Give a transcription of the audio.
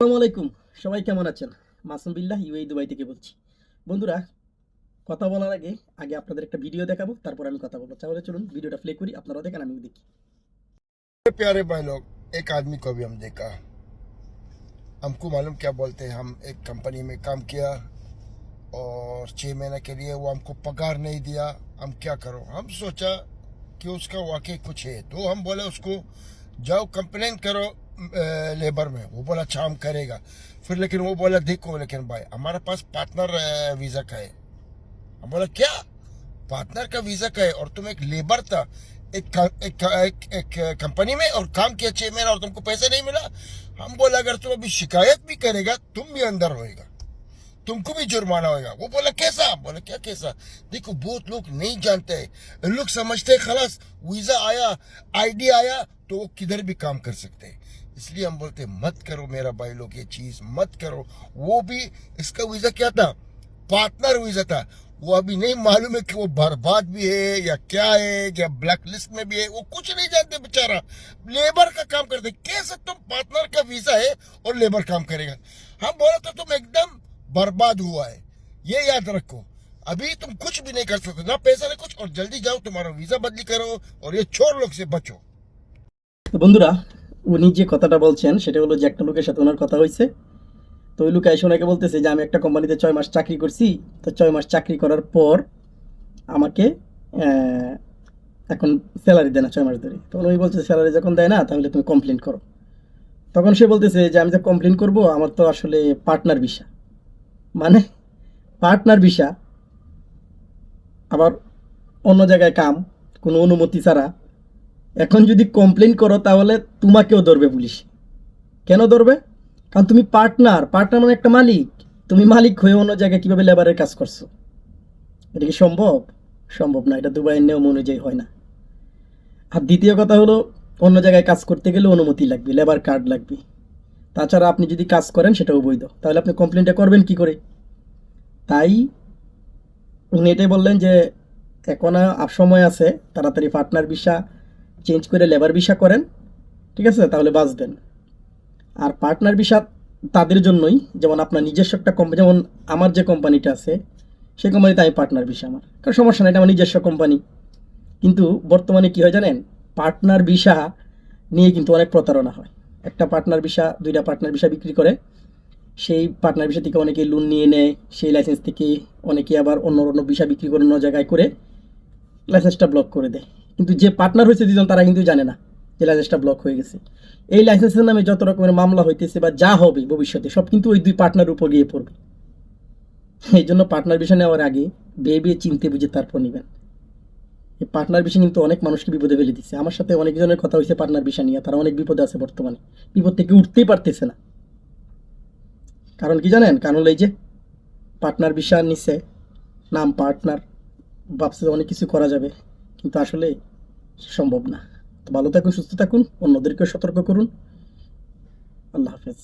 আসসালামু আলাইকুম সবাই কেমন আছেন মাসুম বিল্লাহ ইউএই দুবাই থেকে বলছি বন্ধুরা কথা বলার আগে আগে আপনাদের একটা ভিডিও দেখাবো তারপর আমি কথা বলবো তাহলে চলুন ভিডিওটা প্লে করি আপনারাও দেখেন আমিও দেখি प्यारे भाई लोग एक आदमी को भी हम देखा हमको मालूम क्या बोलते हैं हम एक कंपनी में काम किया और छः महीने के लिए वो हमको पगार नहीं दिया हम क्या करो हम सोचा कि उसका वाकई कुछ है तो हम बोले उसको जाओ कंप्लेन करो अ, लेबर में। वो बोला अच्छा हम करेगा। फिर लेकिन वो बोला देखो लेकिन भाई हमारे पास पार्टनर वीज़ा का है। हम बोला क्या? पार्टनर का वीज़ा का है? और तुम एक लेबर था एक एक, एक, एक कंपनी में और काम किया छह महीना और तुमको पैसे नहीं मिला? हम बोला अगर तुम अभी शिकायत भी करेगा तुम भी अंदर होएगा। तुमको भी जुर्माना होगा वो बोला कैसा? बोला क्या कैसा? देखो बहुत लोग नहीं जानते हैं। लोग समझते हैं खलास वीज़ा आया आईडी आया तो वो किधर भी काम कर सकते हैं? इसलिए हम बोलते हैं, मत करो मेरा भाई लोग ये चीज मत करो वो भी इसका वीजा क्या था पार्टनर वीजा था वो अभी नहीं मालूम है कि वो बर्बाद भी है या क्या है या ब्लैक लिस्ट में भी है वो कुछ नहीं जानते बेचारा लेबर का काम करते कैसे तुम पार्टनर का वीजा है और लेबर काम करेगा हम बोला तो तुम एकदम बर्बाद हुआ है ये याद रखो अभी तुम कुछ भी नहीं कर सकते ना पैसा ना कुछ और जल्दी जाओ तुम्हारा वीजा बदली करो और ये चोर लोग से बचो তো বন্ধুরা উনি যে কথাটা বলছেন, সেটা হলো যে একটা লোকের সাথে ওনার কথা হয়েছে। তো ওই লোক এসে ওনাকে বলতেছে যে, আমি একটা কোম্পানিতে ছয় মাস চাকরি করছি। তো ছয় মাস চাকরি করার পর আমাকে এখন স্যালারি দেয় না ছয় মাস ধরে। তখন উনি বলছে স্যালারি যখন দেয় না, তাহলে তুমি কমপ্লেন করো। তখন সে বলতেছে যে, আমি যে কমপ্লেন করব, আমার তো আসলে পার্টনার ভিসা মানে পার্টনার ভিসা আবার অন্য জায়গায় কাম, কোনো অনুমতি ছাড়া এখন যদি কমপ্লেন করো, তাহলে তোমাকেও ধরবে পুলিশ। কেন ধরবে? কারণ তুমি পার্টনার পার্টনার মানে একটা মালিক। তুমি মালিক হয়ে অন্য জায়গায় কীভাবে লেবারের কাজ করছ? এটা কি সম্ভব? সম্ভব না, এটা দুবাইয়ের নিয়ম অনুযায়ী হয় না। আর দ্বিতীয় কথা হলো, অন্য জায়গায় কাজ করতে গেলে অনুমতি লাগবে লেবার কার্ড লাগবে। তাছাড়া আপনি যদি কাজ করেন, সেটাও বৈধ। তাহলে আপনি কমপ্লেনটা করবেন কি করে? তাই উনি এটাই বললেন যে, এখন সময় আছে, তাড়াতাড়ি পার্টনার ভিসা চেঞ্জ করে লেবার ভিসা করেন, ঠিক আছে? তাহলে বাঁচবেন আর পার্টনার ভিসা তাদের জন্যই, যেমন আপনার নিজস্ব একটা কোম্পানি যেমন আমার যে কোম্পানিটা আছে, সেই কোম্পানিতে আমি পার্টনার ভিসা আমার। কারণ সমস্যা নাই, এটা আমার নিজস্ব কোম্পানি কিন্তু বর্তমানে কী হয় জানেন পার্টনার ভিসা নিয়ে কিন্তু অনেক প্রতারণা হয়। একটা পার্টনার ভিসা, দুইটা পার্টনার ভিসা বিক্রি করে, সেই পার্টনার ভিসা থেকে অনেকে লোন নিয়ে নেয়, সেই লাইসেন্স থেকে অনেকে আবার অন্য অন্য ভিসা বিক্রি করে অন্য জায়গায় করে লাইসেন্সটা ব্লক করে দেয়। কিন্তু যে পার্টনার হয়েছে দুজন তারা কিন্তু জানে না যে লাইসেন্সটা ব্লক হয়ে গেছে। এই লাইসেন্সের নামে যত রকমের মামলা হইতেছে বা যা হবে ভবিষ্যতে, সব কিন্তু ওই দুই পার্টনার উপর গিয়ে পড়বে। এই জন্য পার্টনার বিষয় নেওয়ার আগে বেয়ে চিনতে বুঝে তারপর নেবেন। এই পার্টনার বিষয় কিন্তু অনেক মানুষকে বিপদে ফেলে দিচ্ছে আমার সাথে অনেকজনের কথা হয়েছে পার্টনার বিষয় নিয়ে, তারা অনেক বিপদে আছে বর্তমানে। বিপদ থেকে উঠতেই পারতেছে না। কারণ কি জানেন? কারণ এই যে পার্টনার বিষয় নিচ্ছে নাম পার্টনার ভাবছে অনেক কিছু করা যাবে। কিন্তু আসলে সম্ভব না। তো ভালো থাকুন সুস্থ থাকুন অন্যদেরকেও সতর্ক করুন। আল্লাহ হাফেজ।